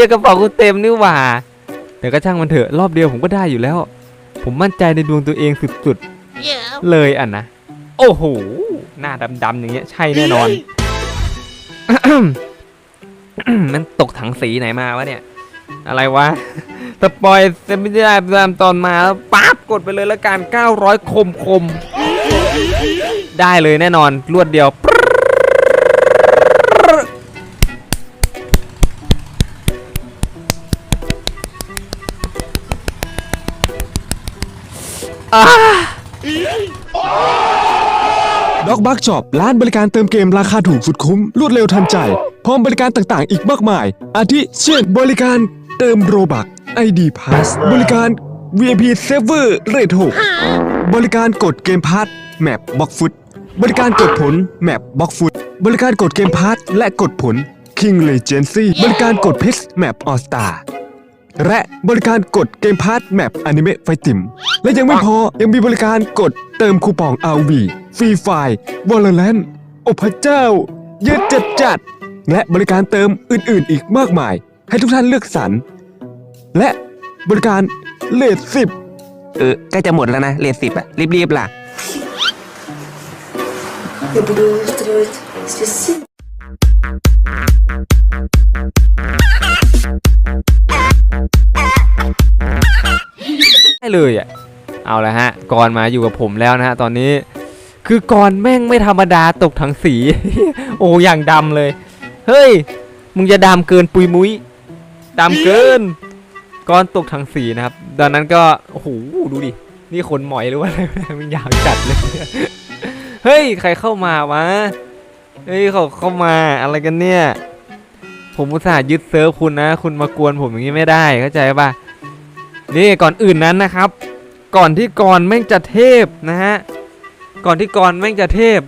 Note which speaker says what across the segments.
Speaker 1: ยกระเป๋ากูเต็มนี่หว่าแต่ก็ช่างมันเถอะรอบเดียวผมก็ได้อยู่แล้ว ผมมั่นใจในดวงตัวเองสุดๆเลยอะนะโอ้โหหน้าดำๆอย่างเงี้ยใช่แน่นอนมันตกถังสีไหนมาวะเนี่ย อะไรวะสปอยเซมิได้ตามตอนมาแล้วปั๊บกดไปเลยละกัน900 คมคมๆได้เลยแน่นอนรวดเดียว
Speaker 2: ด็อกบักช็อปร้านบริการเติมเกมราคาถูกสุดคุ้ม รวดเร็วทันใจ พร้อมบริการต่างๆ อีกมากมาย อาทิเช่นบริการเติมโรบัก ID Pass บริการ VIP Server Rate 6บริการกดเกมพาร์ทแมปบ็อกฟุต บริการกดผลแมปบ็อกฟุต บริการกดเกมพาร์ทและกดผล King Legacy บริการกดพิสแมปออสตา และบริการกดเกมพาร์ทแมปอนิเมะไฟติม และยังไม่พอ ยังมีบริการกดเติมคูปอง RV ฟรีไฟวอลเลนโอ้พระเจ้า เยอะจัดจัดๆและบริการเติมอื่นๆอีกมากมาย ให้ทุกท่านเลือกสรร และบริการเลทสิบ
Speaker 3: เออใกล้จะหมดแล้วนะเลทสิบอะรีบๆล่ะ
Speaker 4: Я буду устраивать
Speaker 1: เลยอะเอาละฮะกรมาอยู่กับผมแล้วนะฮะตอนนี้ คือกรแม่งไม่ธรรมดาตกถังสี โอ้อย่างดำเลย เฮ้ย มึงจะดำเกินปุยมุ้ยดำเกินกรตกถังสีนะครับตอนนั้นก็โอ้โหดูดินี่ขนหมอยหรือว่าอะไรมันยาวจัดเลยเฮ้ยใครเข้ามาวะเฮ้ยเขาเข้ามาอะไรกันเนี่ย ผมอุตส่าห์ยึดเซิร์ฟคุณนะ คุณมากวนผมอย่างนี้ไม่ได้เข้าใจปะ นี่ก่อนอื่นนั้นนะครับ ก่อนที่กรแม่งจะเทพนะฮะก่อนที่กรแม่งจะเทพ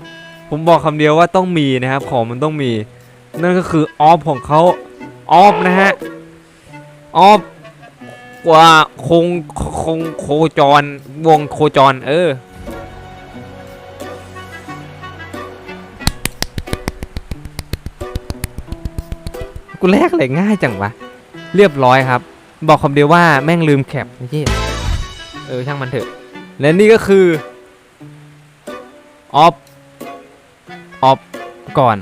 Speaker 1: ผมบอกคำเดียวว่าต้องมีนะครับ ของมันต้องมี นั่นก็คือออฟของเขาออฟนะฮะออฟกว่าคงคงโคจรวงโคจร เออกูแลกเลยง่ายจังวะ เรียบร้อยครับ บอกคำเดียวว่าแม่งลืมแคปไม่ใช่เออช่างมันเถอะ และนี่ก็คือออฟออฟก่อน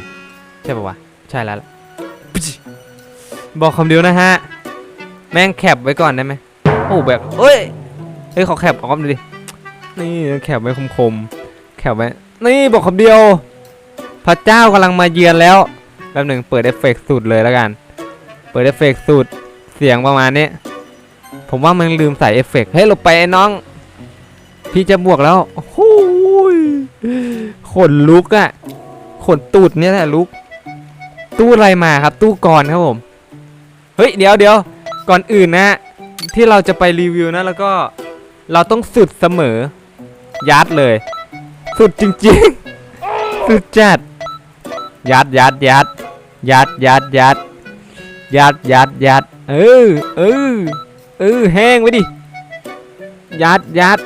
Speaker 1: ใช่ปะวะ ใช่แล้วล่ะปิ๊ชิบอกคำเดียวนะฮะ แม่งแคปไว้ก่อนได้ไหมโอ้แบบเอ้ยเฮ้ยขอแคปออฟหน่อยดิ นี่แคปไว้คมๆ แคปไว้ นี่บอกคำเดียว พระเจ้ากำลังมาเยือนแล้วแป๊บหนึ่งเปิดเอฟเฟกต์สุดเลยแล้วกัน เปิดเอฟเฟกต์สุด เสียงประมาณนี้ ผมว่ามันลืมใส่เอฟเฟกต์เฮ้ยหลบไปไอ้น้อง พี่จะบวกแล้วโอ้โหยขนลุกอะขนตูดเนี่ยแหละลุก ตู้อะไรมาครับ ตู้กรครับผม เฮ้ยเดี๋ยวเดี๋ยวก่อนอื่นนะ ที่เราจะไปรีวิวนะ แล้วก็เราต้องสุดเสมอ ยัดเลย สุดจริงๆ สุดจัด ยัดยัดยัดยัดยัดยัดยัดยัดยัด เออ เออ เออ แห้งไว้ดิ ยัดยัด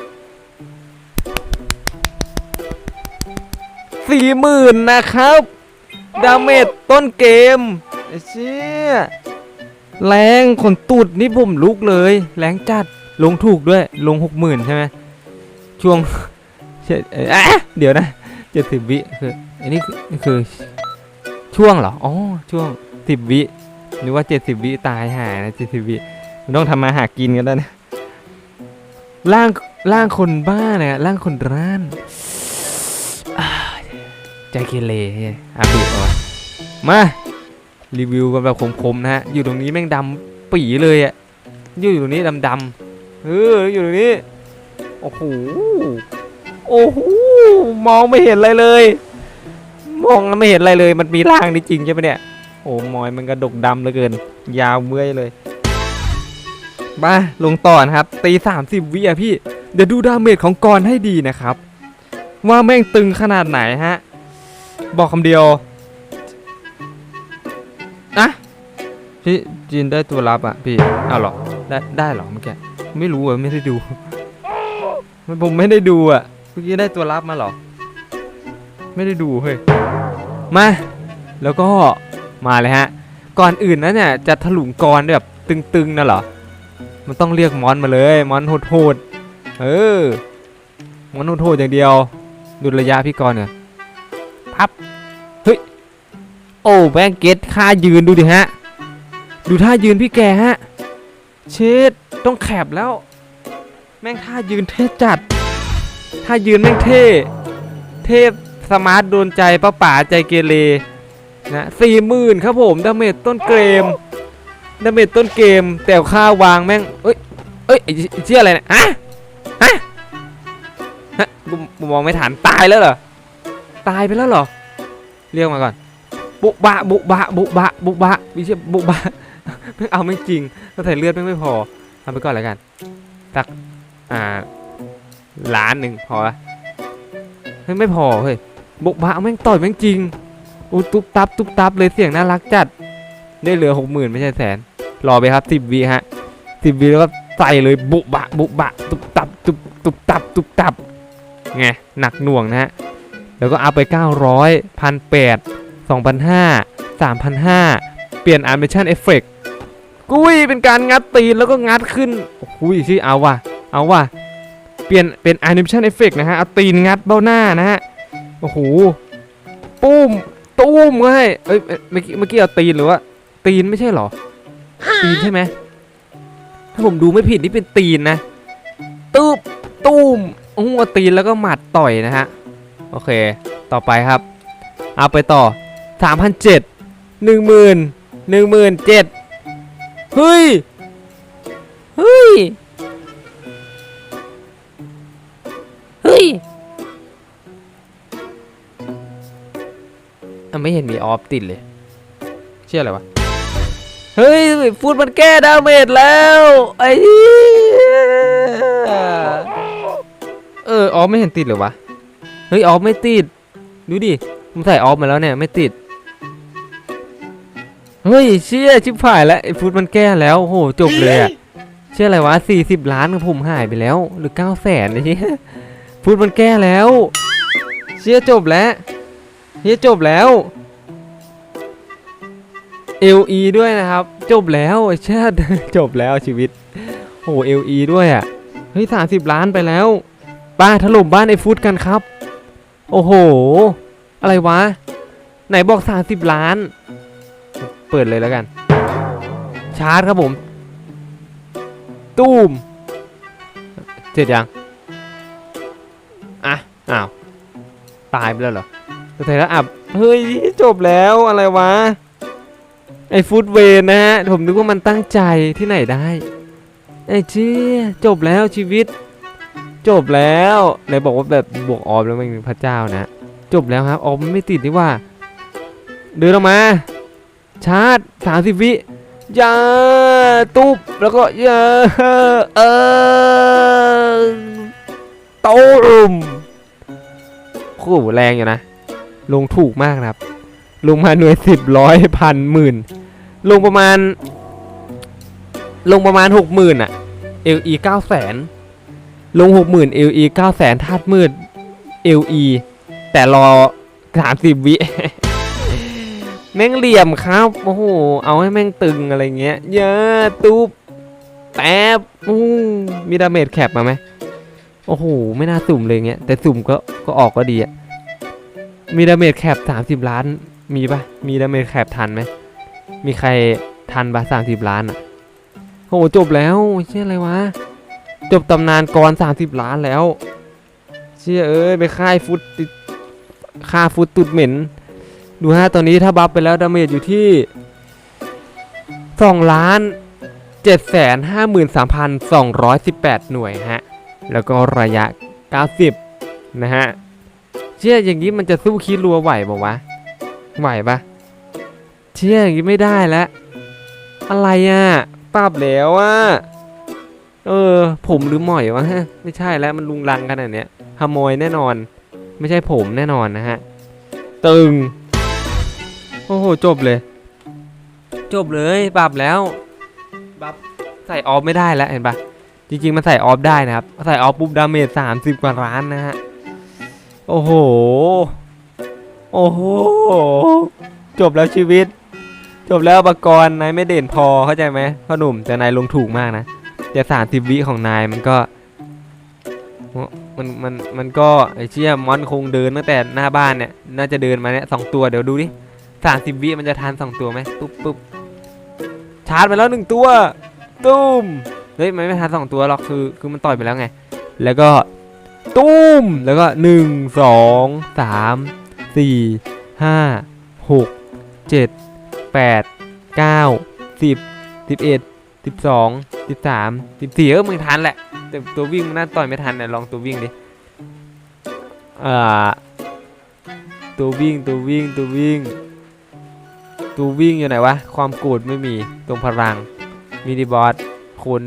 Speaker 1: สี่หมื่นนะครับ ดาเมจต้นเกมไอ้เชี่ยแรงขนตูดนี่ผมลุกเลย แรงจัด ลงถูกด้วย ลงหกหมื่นใช่ไหมช่วงเช่ยเดี๋ยวนะเจ็ดสิบวิคืออันนี้คือช่วงเหรอ อ๋อ ช่วงสิบวิ หรือว่า70วิตายหายนะ70วิมันต้องทำมาหากินกันแล้วนะร่างร่างคนบ้าเนี่ยร่างคนร้านใจเกเรอาบีบเอาไว้มารีวิวกันแบบคมๆนะฮะอยู่ตรงนี้แม่งดำปีเลยอะอยู่ตรงนี้ดำๆเอออยู่ตรงนี้โอ้โหโอ้โหมองไม่เห็นอะไรเลย มองแล้วไม่เห็นอะไรเลย มันมีร่างนี้จริงใช่ไหมเนี่ย โอ้มอยมันกระดกดำเหลือเกิน ยาวเมื่อยเลยมาลงต่อนะครับ ตี 30 วิอะพี่ เดี๋ยวดูดาเมจของกรให้ดีนะครับ ว่าแม่งตึงขนาดไหนฮะ บอกคำเดียวอะพี่จีนได้ตัวรับอะพี่เอาหรอ ได้ได้หรอเมื่อกี้ไม่รู้อะไม่ได้ดูผมไม่ได้ดูอะเมื่อกี้ได้ตัวรับมาหรอ ไม่ได้ดูเฮ้ยมาแล้วก็ มาเลยฮะ ก่อนอื่นนะเนี่ยจะถลุงกรแบบตึงๆนะเหรอ มันต้องเรียกมอนมาเลยมอนโหดๆเออมอนโหดๆอย่างเดียว ดูระยะพี่กรเนี่ยพับเฮ้ยโอ้แบงเกตค่ายืนดูดิฮะ ดูท่ายืนพี่แกฮะ เชิดต้องแคบแล้ว แม่งท่ายืนเท่จัด ท่ายืนแม่งเท่ เทพสมาร์ทโดนใจป้าป๋าใจเกเร นะสี่หมื่นครับผมดาเมจต้นเกมดาเมจต้นเกม แต่ค่าวางแม่งเอ้ยเอ้ยไอ้ไอ้เชี่ยอะไรเนี่ยฮะฮะฮะกูมองไม่ทันตายแล้วเหรอตายไปแล้วเหรอ เรียกมาก่อน บุบะบุบะบุบะบุบะไม่ใช่บุบะไม่เอาไม่จริงก็ใส่เลือดไม่ไม่พอเอาไปก่อนแล้วกันสักอ่าล้านหนึ่งพอละเฮ้ยไม่พอเฮ้ยบุบะแม่งต่อยแม่งจริง อู้ตุ๊บตับตุ๊บตับเลยเสียงน่ารักจัด ได้เหลือหกหมื่นไม่ใช่แสน รอไปครับสิบวิฮะสิบวิแล้วก็ใส่เลยบุบะบุบะตุ๊บตับตุ๊บตุ๊บตับตุ๊บตับไงหนักหน่วงนะฮะแล้วก็อัพไป 900พันแปดสองพันห้าสามพันห้าเปลี่ยน animation effect กุ้ยเป็นการงัดตีนแล้วก็งัดขึ้นโอ้โหชื่อเอาว่ะเอาว่ะเปลี่ยนเป็น animation effect นะฮะเอาตีนงัดเบ้าหน้านะฮะโอ้โหปุ้ม ตุ้มก็ให้เอ้ยเมื่อกี้เมื่อกี้เอาตีนหรือว่า ตีนไม่ใช่เหรอ ตีนใช่ไหมถ้าผมดูไม่ผิดนี่เป็นตีนนะตูบตุ้มโอ้โหเอาตีนแล้วก็หมัดต่อยนะฮะโอเค ต่อไปครับเอาไปต่อ3,007 10,000 17,000เฮ้ยเฮ้ยเฮ้ย อะไม่เห็นมีออฟติดเลย เชื่ออะไรวะ เฮ้ยฟูดมันแก้ดาเมจแล้วไอ้เออออฟไม่เห็นติดเหรอวะ เฮ้ยออฟไม่ติด ดูดิผมใส่ออฟมาแล้วเนี่ยไม่ติด เฮ้ยเชี่ยชิบหายแล้วไอ้ฟูดมันแก้แล้วโหจบเลยอะเชื่ออะไรวะ40 ล้านของผมหายไปแล้ว หรือ9แสนไอ้เหี้ยฟูดมันแก้แล้ว เชี่ยจบแล้ว เชี่ยจบแล้ว LE ด้วยนะครับ จบแล้วเชี่ยจบแล้วชีวิตโอ้โห LE ด้วยอะเฮ้ย30ล้านไปแล้วป้าถล่มบ้านไอ้ฟูดกันครับ โอ้โห อะไรวะ ไหนบอก30ล้าน เปิดเลยแล้วกัน ชาร์จครับผม ตูมเสร็จยัง อะ อ้าว ตายไปแล้วเหรอ แต่แล้วอับ เฮ้ย จบแล้วอะไรวะ ไอฟูดเวนนะฮะ ผมนึกว่ามันตั้งใจที่ไหนได้ ไอเชี่ยจบแล้วชีวิต จบแล้วไหนบอกว่าแบบบวกออมแล้วมันเป็นพระเจ้านะ จบแล้วครับออมไม่ติดนี่ว่า เดินออกมา ชาร์จสามสิบวิยาตุบแล้วก็ยาเออตูมโอ้โหแรงอยู่นะ ลงถูกมากนะครับ ลงมาหน่วยสิบร้อยพันหมื่นลงประมาณ ลงประมาณหกหมื่นอะ LE เก้าแสนลงหกหมื่น LE เก้าแสนธาตุมืด LE แต่รอสามสิบวิแม่งเหลี่ยมครับ โอ้โห เอาให้แม่งตึงอะไรเงี้ย เยอะตุ๊บแป๊บอู้มีดาเมจแคปมาไหม โอ้โห ไม่น่าสุ่มเลยเงี้ย แต่สุ่มก็ ก็ออกก็ดีอะ มีดาเมจแคป30 ล้าน มีปะมีดาเมจแคปทันไหม มีใครทันปะ30 ล้านอะโอ้โหจบแล้วเชื่ออะไรวะ จบตำนานกร30 ล้านแล้ว เชื่อเอ้ยไปค่ายฟุตค่าฟุตตุดเหม็น ดูฮะตอนนี้ถ้าบัฟไปแล้วดาเมจอยู่ที่2ล้าน7แสน53,218 หน่วยฮะ แล้วก็ระยะ 90 นะฮะ ชื่ออย่างนี้มันจะสู้คีรัวไหวบอกวะไหวปะเชื่ออย่างนี้ไม่ได้แล้วอะไรอะปรับแล้วอะเออ ผมหรือหมอยวะไม่ใช่แล้วมันลุงลังขนาดเนี้ยขโมยแน่นอน ไม่ใช่ผมแน่นอนนะฮะตึงโอ้โหจบเลย จบเลยปรับแล้วปรับใส่ออฟไม่ได้แล้วเห็นปะจริงๆมันใส่ออฟได้นะครับใส่ออฟปุ๊บดาเมจสามสิบกว่าล้านนะฮะ โอ้โห โอ้โห จบแล้วชีวิต จบแล้วอุปกรณ์นายไม่เด่นพอเข้าใจไหมพ่อหนุ่มแต่นายลงถูกมากนะแต่สามสิบวิของนายมันก็ มันมันมันก็ไอเชี่ยมอนคงเดินตั้งแต่หน้าบ้านเนี่ย น่าจะเดินมาเนี่ยสองตัวเดี๋ยวดูดิสามสิบวิมันจะทันสองตัวไหมปุ๊บปุ๊บชาร์จไปแล้วหนึ่งตัว ตุ้มเฮ้ยมันไม่ทันสองตัวหรอกคือคือมันต่อยไปแล้วไง แล้วก็ ตุ้ม แล้วก็หนึ่งสองสามสี่ห้าหกเจ็ดแปดเก้าสิบสิบเอ็ดสิบสองสิบสามสิบสี่เออมึงทันแหละ แต่ตัววิ่งมันน่าต่อยไม่ทันเนี่ยลองตัววิ่งดิอ่าตัววิ่งตัววิ่งตัววิ่ง ตัววิ่งอยู่ไหนวะ ความโกรธไม่มีตรงพลังมินิบอสคน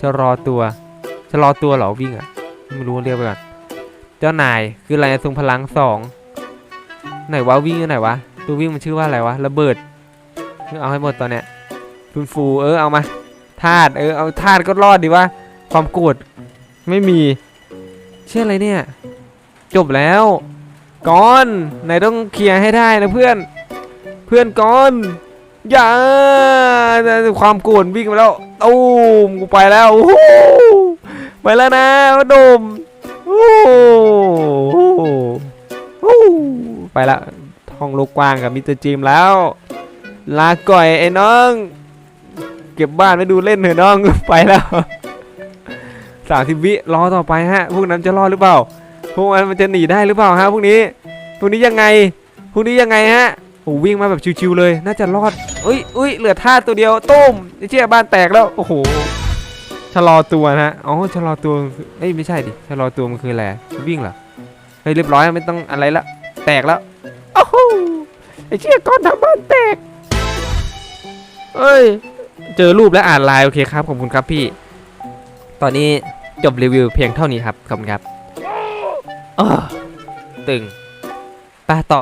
Speaker 1: ชะลอตัวชะลอตัวเหรอวิ่งอะ ไม่รู้เรียกไปก่อนเจ้านายคืออะไรทรงพลังสองไหนวะวิ่งอยู่ไหนวะตัววิ่งมันชื่อว่าอะไรวะระเบิดเอาให้หมดตอนเนี้ยฟูนฟูเออเอามาธาตุเออเอาธาตุก็รอดดีว่าความโกรธไม่มีเชื่ออะไรเนี่ย จบแล้วก่อนไหนต้องเคลียร์ให้ได้นะเพื่อน เพื่อนก่อนอย่าความโกรธวิ่งไปแล้วตูมกูไปแล้วโอ้ ไปแล้วนะมาดมโอ้โหโอ้โหไปละท้องโลกกว้างกับมิสเตอร์จิมแล้ว ลาก่อยไอ้น้อง เก็บบ้านไปดูเล่นเถอะน้องไปแล้วสามสิบวิรอต่อไปฮะพวกนั้นจะรอดหรือเปล่าพวกมันมันจะหนีได้หรือเปล่าฮะพวกนี้พวกนี้ยังไงพวกนี้ยังไงฮะโอ้วิ่งมาแบบชิวๆเลย น่าจะรอดอุ้ยอุ้ยเหลือท่าตัวเดียวตุ้มไอ้เชี่ยบ้านแตกแล้วโอ้โห ชะลอตัวนะฮะ อ๋อ ชะลอตัวเอ้ย ไม่ใช่ดิ ชะลอตัวมันคืออะไร วิ่งเหรอ เฮ้ย เรียบร้อยไม่ต้องอะไรละ แตกแล้วโอ้โหไอ้เชี่ยก้อนทำบ้านแตก เอ้ย เจอรูปและอ่านไลน์โอเคครับ ขอบคุณครับพี่ ตอนนี้จบรีวิวเพียงเท่านี้ครับ ขอบคุณครับอ้อตึงไปต่อ